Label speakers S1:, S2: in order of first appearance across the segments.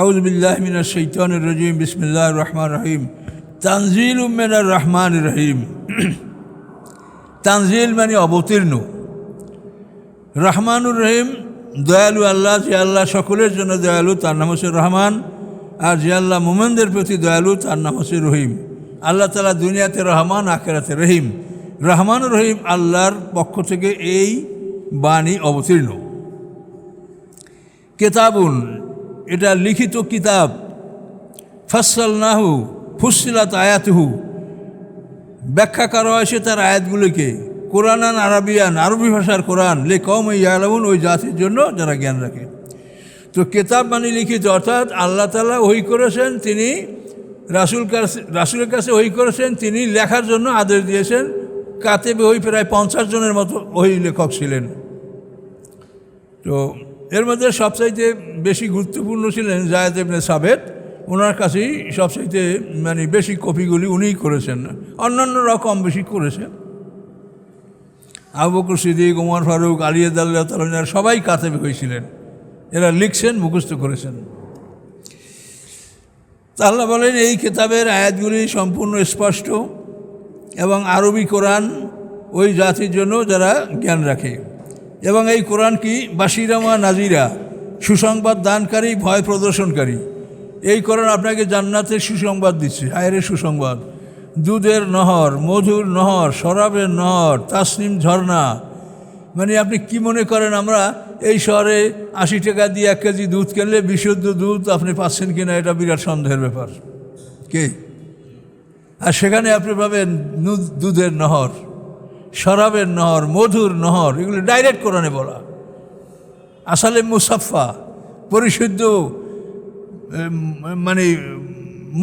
S1: আউজবিল্লাহ মিনা শৈতান রজিম বিসমিল্লাহ রহমান রহিম। তানজিল উম্মেনার রহমান রহিম। তানজিল মানে অবতীর্ণ। রহমানুর রহিম, দয়ালু আল্লাহ, যে আল্লাহ সকলের জন্য দয়ালু, তার নাম হচ্ছে রহমান। আর যে আল্লাহ মোমেনদের প্রতি দয়ালু, তার নাম হচ্ছে রহিম। আল্লাহ তালা দুনিয়াতে রহমান, আখেরাতে রহিম। রহমান রহিম আল্লাহর পক্ষ থেকে এই বাণী অবতীর্ণ। কেতাবুন এটা লিখিত কিতাব। ফসল নাহু ফুসিলাত আয়াতহু। ব্যাখ্যা করা হয়েছে তার আয়াতগুলিকে। কোরআনান, আরবিয়ান, আরবি ভাষার কোরআন। লে কম ইয়ালামুন, ওই জাতির জন্য যারা জ্ঞান রাখে। তো কেতাব মানে লিখিত, অর্থাৎ আল্লাহ তালা ওই করেছেন, তিনি রাসুল কাছে, রাসুলের কাছে ওই করেছেন, তিনি লেখার জন্য আদেশ দিয়েছেন। কাতেবে ওই প্রায় পঞ্চাশ জনের মতো ওই লেখক ছিলেন। তো এর মধ্যে সবচাইতে বেশি গুরুত্বপূর্ণ ছিলেন জায়দ ইবনে সাবেদ ওনার কাছেই সবচাইতে মানে বেশি কপিগুলি উনিই করেছেন। অন্যান্যরাও কম বেশি করেছে আবু বকর সিদ্দিক, উমর ফারুক আলিয়াদ আল্লাহ তালার সবাই কাতেবে হয়েছিলেন। এরা লিখছেন, মুখস্থ করেছেন। তা আল্লাহ বলেন, এই কিতাবের আয়াতগুলি সম্পূর্ণ স্পষ্ট এবং আরবি কোরআন ওই জাতির জন্য যারা জ্ঞান রাখে। এবং এই কোরআন কি? বাসিরামা নাজিরা। সুসংবাদ দানকারী, ভয় প্রদর্শনকারী। এই কোরআন আপনাকে জান্নাতের সুসংবাদ দিচ্ছে। আয়ের সুসংবাদ। দুধের নহর, মধুর নহর, শরাবের নহর, তাসনিম ঝর্ণা। মানে আপনি কি মনে করেন আমরা এই শহরে আশি টাকা দিয়ে এক কেজি দুধ কিনলে বিশুদ্ধ দুধ আপনি পাচ্ছেন কিনা এটা বিরাট সন্দেহের ব্যাপার। কে? আর সেখানে আপনি পাবেন দুধের নহর। শরাবের নহর, মধুর নহর, এগুলো ডাইরেক্ট কোরআনে বলা। আসলে মুসাফা পরিশুদ্ধ মানে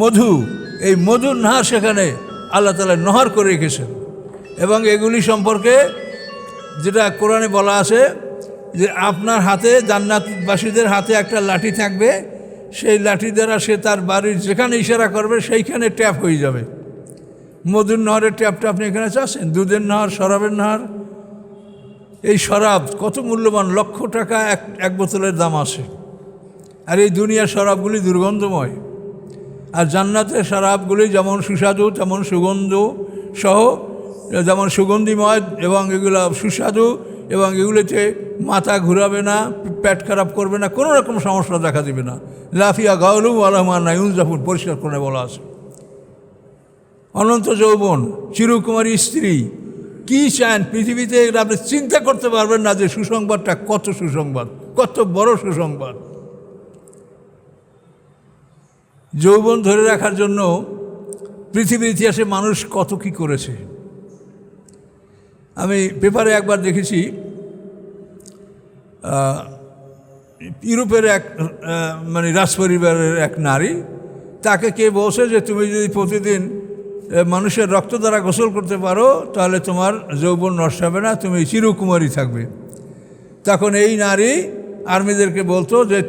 S1: মধু, এই মধুর নহর সেখানে আল্লাহ তালা নহর করে রেখেছেন। এবং এগুলি সম্পর্কে যেটা কোরআনে বলা আছে, যে আপনার হাতে জান্নাতবাসীদের হাতে একটা লাঠি থাকবে, সেই লাঠি দ্বারা সে তার বাড়ির যেখানে ইশারা করবে, সেইখানে ট্যাপ হয়ে যাবে। মধুর নহরের ট্যাপটা আপনি এখানে চাচ্ছেন দুধের নহর, শরাবের নহর। এই শরাব কত মূল্যবান? লক্ষ টাকা, এক এক বোতলের দাম আছে। আর এই দুনিয়ার শরাবগুলি দুর্গন্ধময়। আর জান্নাতের শরাবগুলি যেমন সুস্বাদু, তেমন সুগন্ধ সহ, যেমন সুগন্ধিময় এবং এগুলো সুস্বাদু এবং এগুলিতে মাথা ঘুরাবে না, পেট খারাপ করবে না, কোনো রকম সমস্যা দেখা দেবে না। লাফিয়া গাউলু আলহমান নাইউল জাফর, পরিষ্কার করে বলা আছে। অনন্ত যৌবন, চিরকুমারী স্ত্রী। কি চান পৃথিবীতে? আপনি চিন্তা করতে পারবেন না যে সুসংবাদটা কত সুসংবাদ, কত বড় সুসংবাদ। যৌবন ধরে রাখার জন্য পৃথিবীর ইতিহাসে মানুষ কত কি করেছে। আমি পেপারে একবার দেখেছি ইউরোপের এক মানে রাজপরিবারের এক নারী, তাকে কে বলছে যে তুমি যদি প্রতিদিন মানুষের রক্ত দ্বারা গোসল করতে পারো, তাহলে তোমার যৌবন নষ্ট হবে না, তুমি চিরকুমারী থাকবে। তখন এই নারী আর্মিদেরকে বলতো যে,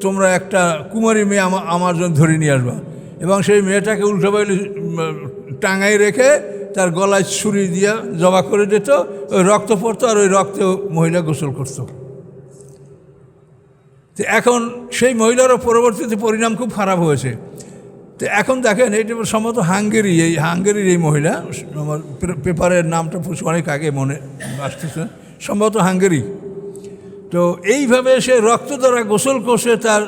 S1: তোমরা একটা কুমারী মেয়ে আমা- আমার জন্য ধরে নিয়ে আসবা। এবং সেই মেয়েটাকে উল্টো বাইলে টাঙাই রেখে তার গলায় ছুরি দিয়ে জবা করে দিত, ওই রক্ত পড়তো আর ওই রক্তে মহিলা গোসল করতো। এখন সেই মহিলারও পরবর্তীতে পরিণাম খুব খারাপ হয়েছে। তো এখন দেখেন এটা সম্ভবত হাঙ্গেরি, এই হাঙ্গেরির এই মহিলা, আমার পেপারের নামটা অনেক আগে মনে আসতেছে, সম্ভবত হাঙ্গেরি। তো এইভাবে সে রক্ত দ্বারা গোসল করছে তার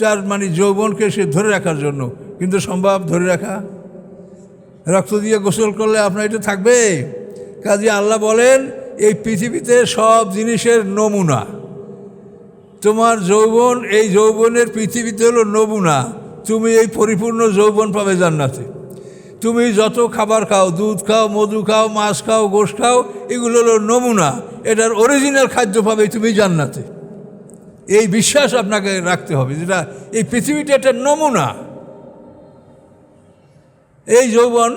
S1: তার মানে যৌবনকে সে ধরে রাখার জন্য। কিন্তু সম্ভব ধরে রাখা, রক্ত দিয়ে গোসল করলে আপনার এটা থাকবে? কাজে আল্লাহ বলেন, এই পৃথিবীতে সব জিনিসের নমুনা। তোমার যৌবন, এই যৌবনের পৃথিবীতে হলো নমুনা। তুমি এই পরিপূর্ণ যৌবন পাবে জান্নাতে। তুমি যত খাবার খাও, দুধ খাও, মধু খাও, মাছ খাও, গোশ খাও, এগুলো হলো নমুনা। এটার অরিজিনাল খাদ্য পাবে তুমি জান্নাতে। এই বিশ্বাস আপনাকে রাখতে হবে যেটা এই পৃথিবীটা একটা নমুনা। এই যৌবন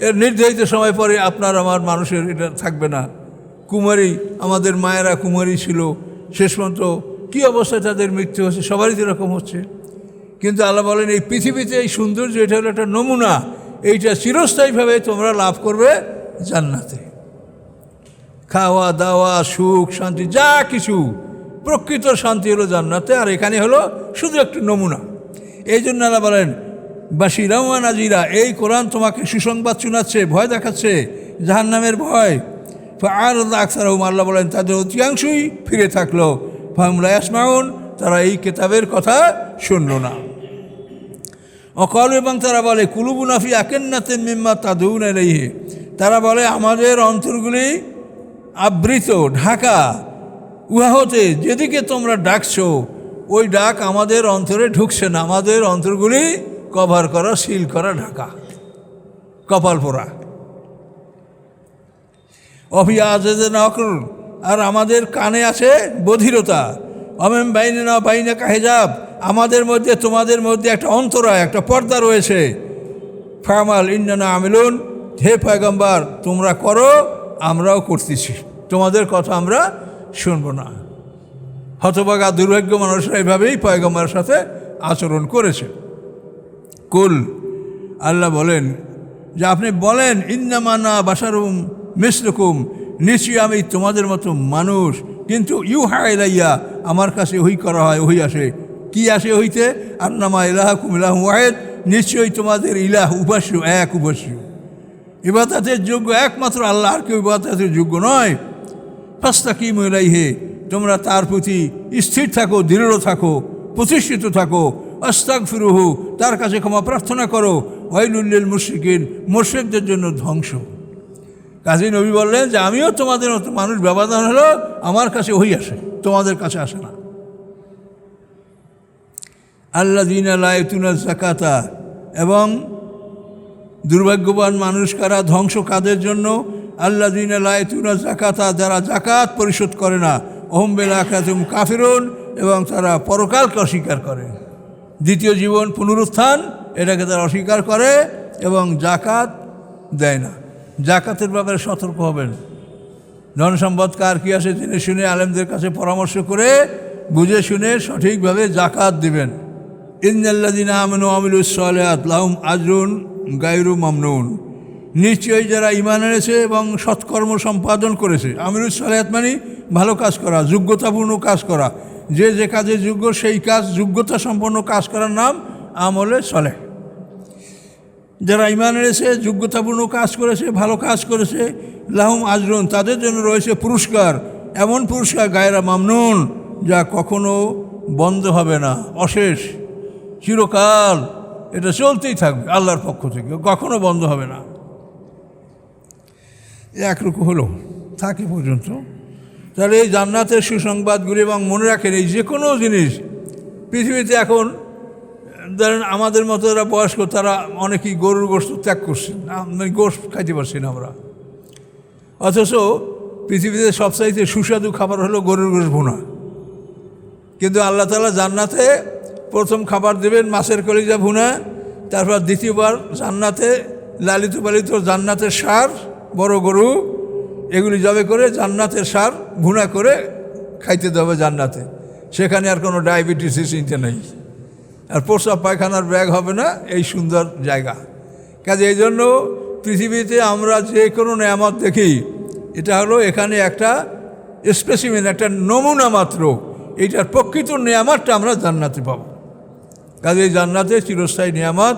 S1: এর নির্ধারিত সময় পরে আপনার আমার মানুষের এটা থাকবে না। কুমারী, আমাদের মায়েরা কুমারী ছিল। শেষ পর্যন্ত কী অবস্থায় তাদের মৃত্যু হচ্ছে সবারই তো এরকম হচ্ছে। কিন্তু আল্লাহ বলেন, এই পৃথিবীতে এই সৌন্দর্য, এটা হলো একটা নমুনা। এইটা চিরস্থায়ীভাবে তোমরা লাভ করবে জান্নাতে। খাওয়া, দাওয়া, সুখ, শান্তি, যা কিছু, প্রকৃত শান্তি হলো জান্নাতে, আর এখানে হলো শুধু একটু নমুনা। এই জন্য আল্লাহ বলেন বাসি বাসিরাওয়া নাজিরা, এই কোরআন তোমাকে সুসংবাদ শোনাচ্ছে, ভয় দেখাচ্ছে জাহান নামের ভয়। আর আকসার আল্লাহ বলেন, তাদের অধিকাংশই ফিরে থাকল। ফাহমুল্লাহ আসমাউন তারা এই কেতাবের কথা শুনল না। অকল এবং তারা বলে কুলুবুনাফি আকেন্নাতেন মিম্মা তাদুন এলাইহে তারা বলে, আমাদের অন্তরগুলি আবৃত, ঢাকা উহা হতে যেদিকে তোমরা ডাকছো, ওই ডাক আমাদের অন্তরে ঢুকছে না। আমাদের অন্তরগুলি কভার করা, সিল করা ঢাকা, কপাল পোড়া। অফিয়া আজেদে নকর আর আমাদের কানে আছে বধিরতা। অমেম বাইনে না বাইনে কাহেজাব আমাদের মধ্যে, তোমাদের মধ্যে একটা অন্তরা একটা পর্দা রয়েছে। ফামাল ইন্নানা আমিলুন, হে পয়গম্বার, তোমরা করো, আমরাও করতেছি। তোমাদের কথা আমরা শুনব না। হতবাগা দুর্ভাগ্য মানুষরা এভাবেই পয়গম্বরের সাথে আচরণ করেছে। কুল, আল্লাহ বলেন যে আপনি বলেন, ইন্নামানা বাসারুম মিসলুকুম নিশ্চয়ই আমি তোমাদের মতো মানুষ কিন্তু ইউ হাইলাইয়া আমার কাছে ওই করা হয়, ওই আসে। কি আসে হইতে? আন্নামা ইলাহ কুমিলাহ ওয়াহেদ, নিশ্চয়ই তোমাদের ইলাহ উপাস্য, এক উপাস্য। ইবাদাতের যোগ্য একমাত্র আল্লাহ, আর কেউ ইবাদাতের যোগ্য নয়। ফাস্তা কি হে তোমরা তার প্রতি স্থির থাকো, দৃঢ় থাকো, প্রতিষ্ঠিত থাকো। অস্তাক ফিরুহু তার কাছে ক্ষমা প্রার্থনা করো। ওয়াইলুল্লিল মুর্শিকিন মোর্শেকদের জন্য ধ্বংস। কাজী নবী বললেন যে, আমিও তোমাদের মতো মানুষ, ব্যবধান হলো আমার কাছে ওই আসে, তোমাদের কাছে আসে না। আল্লা দিন আলায়তুনা জাকাতা এবং দুর্ভাগ্যবান মানুষ কারা ধ্বংস কাদের জন্য? আল্লা দিন আলায়তুনা জাকাতা যারা জাকাত পরিশোধ করে না ওহম্বেল আকাতুম কাফিরুন, এবং তারা পরকালকে অস্বীকার করে। দ্বিতীয় জীবন পুনরুত্থান, এটাকে তারা অস্বীকার করে এবং জাকাত দেয় না। জাকাতের ব্যাপারে সতর্ক হবেন। ধন সম্পদ কার কী আছে তিনি শুনে আলেমদের কাছে পরামর্শ করে বুঝে শুনে সঠিকভাবে জাকাত দিবেন। ইন্দাল্লাদিন আমিনু আমিলুসলাত লাহুম আজরুন গাইরু মামনুন। নিশ্চয়ই যারা ইমান এনেছে এবং সৎকর্ম সম্পাদন করেছে আমিরুসলাহাত মানে ভালো কাজ করা, যোগ্যতাপূর্ণ কাজ করা। যে যে কাজে যোগ্য, সেই কাজ যোগ্যতা সম্পন্ন কাজ করার নাম আমলে চলে যারা ইমান এনেছে, যোগ্যতাপূর্ণ কাজ করেছে, ভালো কাজ করেছে, লাহম আজরুন, তাদের জন্য রয়েছে পুরস্কার। এমন পুরস্কার গায়রা মামনুন, যা কখনো বন্ধ হবে না, অশেষ, চিরকাল এটা চলতেই থাকবে আল্লাহর পক্ষ থেকে, কখনো বন্ধ হবে না। একরকম হলো, থাকে পর্যন্ত। তাহলে এই জান্নাতের সুসংবাদগুলি এবং মনে রাখেন এই যে কোনো জিনিস, পৃথিবীতে এখন ধরেন আমাদের মতো যারা বয়স্ক, তারা অনেকেই গরুর গোস্ত ত্যাগ করছেন মানে গোস্ত খাইতে পারছি না আমরা। অথচ পৃথিবীতে সবচাইতে সুস্বাদু খাবার হলো গরুর গোস্ত ভুনা। কিন্তু আল্লাহ তালা জান্নাতে প্রথম খাবার দেবেন মাছের কলিজা ভুনা, তারপর দ্বিতীয়বার জান্নাতে লালিত পালিত জান্নাতের সার, বড় গরু, এগুলি জবে করে জান্নাতের সার ভুনা করে খাইতে দেবে জান্নাতে। সেখানে আর কোনো ডায়াবেটিস চিন্তা নেই। আর প্রস্রাব পায়খানার ব্যাগ হবে না, এই সুন্দর জায়গা। কাজে এই জন্য পৃথিবীতে আমরা যে কোনো নেয়ামত দেখি, এটা হলো এখানে একটা স্পেসিমেন একটা নমুনা মাত্র। এইটার প্রকৃত নিয়ামতটা আমরা জান্নাতে পাব। কাজে এই জান্নাতে চিরস্থায়ী নিয়ামত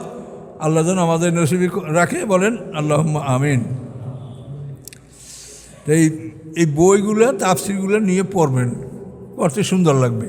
S1: আল্লাহ যেন আমাদের নসিবি রাখে, বলেন আল্লাহ আমিন। এই এই বইগুলো, তাফসিরগুলো নিয়ে পড়বেন, পড়তে সুন্দর লাগবে।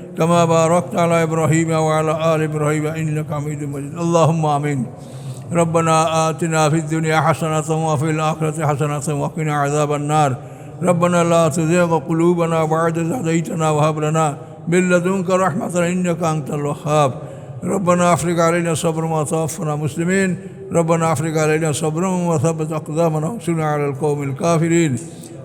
S1: كما باركت على إبراهيم وعلى آل إبراهيم إنك حميد مجيد. اللهم آمين. ربنا آتنا في الدنيا حسنة وفي الآخرة حسنة وقنا عذاب النار. ربنا لا تزغ قلوبنا بعد إذ هديتنا وهب لنا من لدنك رحمة إنك أنت الوهاب. ربنا أفرغ علينا صبرا وتوفنا مسلمين. ربنا أفرغ علينا صبرا وثبت أقدامنا وانصرنا على القوم الكافرين.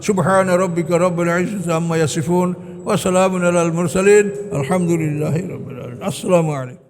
S1: سبحان ربك رب العزة عما يصفون. وسلام على المرسلين الحمد لله رب العالمين. السلام عليكم.